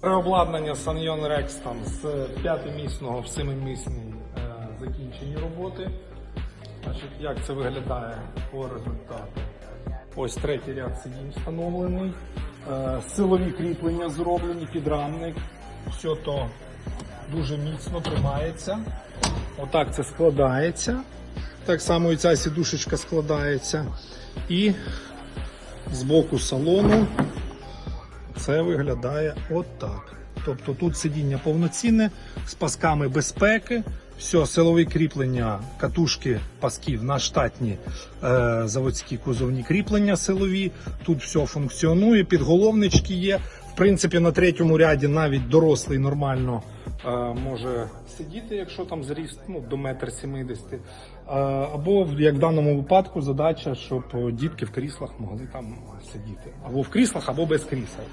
Переобладнання Sanyon Rex там з п'ятимісного в семимісний е, закінчені роботи. Значить, як це виглядає по результату? Ось третій ряд сидінь встановлений. Е, силові кріплення зроблені, підрамник. Все то дуже міцно тримається. Отак це складається. Так само і ця сідушечка складається. І з боку салону це виглядає отак. Тобто тут сидіння повноцінне з пасками безпеки, все, силові кріплення, катушки пасків на штатні е, заводські кузовні кріплення силові. Тут все функціонує, підголовнички є. В принципі, на третьому ряді навіть дорослий нормально може сидіти, якщо там зріст ну, до метр сімдесяти. Е, або як в даному випадку задача, щоб дітки в кріслах могли там сидіти. Або в кріслах, або без крісел.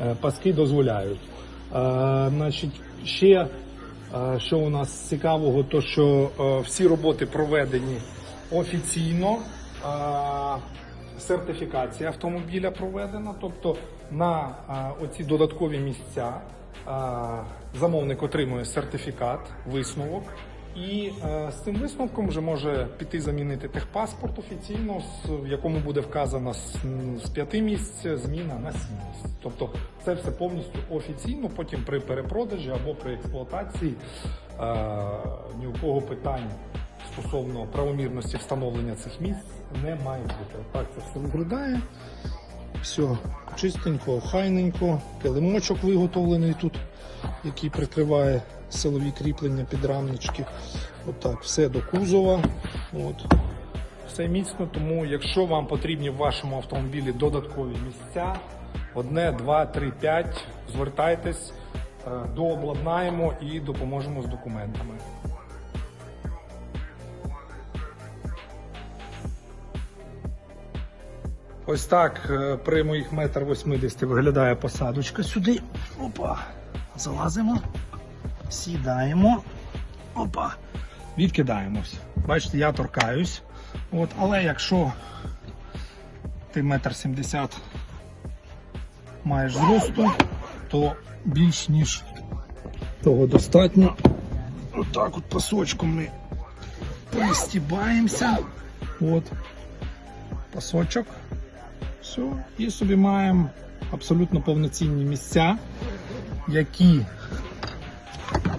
Е, Паски дозволяють. Е, Значить, ще е, що у нас цікавого, то що е, всі роботи проведені офіційно. Е, Сертифікація автомобіля проведена, тобто на оці додаткові місця замовник отримує сертифікат, висновок, і е, з цим висновком вже може піти замінити техпаспорт офіційно, в якому буде вказано з, з п'яти місць зміна на сім місць. Тобто це все повністю офіційно. Потім при перепродажі або при експлуатації е, ні у кого питань стосовно правомірності встановлення цих місць не має бути. Так це все виглядає. Все чистенько, хайненько, килимочок виготовлений тут, який прикриває силові кріплення підрамнички. Отак, все до кузова. От. Все міцно, тому якщо вам потрібні в вашому автомобілі додаткові місця, одне, два, три, п'ять, звертайтесь, е, дообладнаємо і допоможемо з документами. Ось так е, при моїх метр восьмидесяти виглядає посадочка сюди. Опа. Залазимо, сідаємо. Опа. Відкидаємось. Бачите, я торкаюсь. От, але якщо ти метр сімдесят маєш зросту, то більш ніж того достатньо. Отак от пасочком ми пристібаємося. От. Пасочок. Все. І собі маємо абсолютно повноцінні місця, які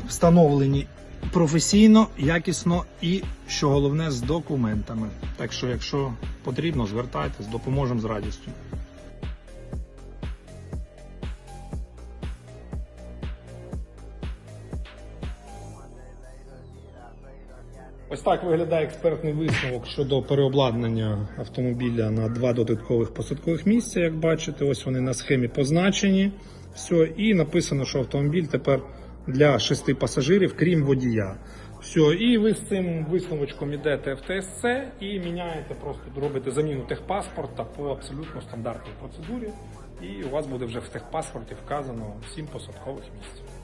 встановлені професійно, якісно і, що головне, з документами. Так що, якщо потрібно, звертайтесь, допоможемо з радістю. Ось так виглядає експертний висновок щодо переобладнання автомобіля на два додаткових посадкових місця. Як бачите, ось вони на схемі позначені. Все, і написано, що автомобіль тепер для шести пасажирів, крім водія. Все, і ви з цим висновочком йдете в ТСЦ і міняєте, просто робите заміну техпаспорта по абсолютно стандартній процедурі. І у вас буде вже в техпаспорті вказано сім посадкових місць.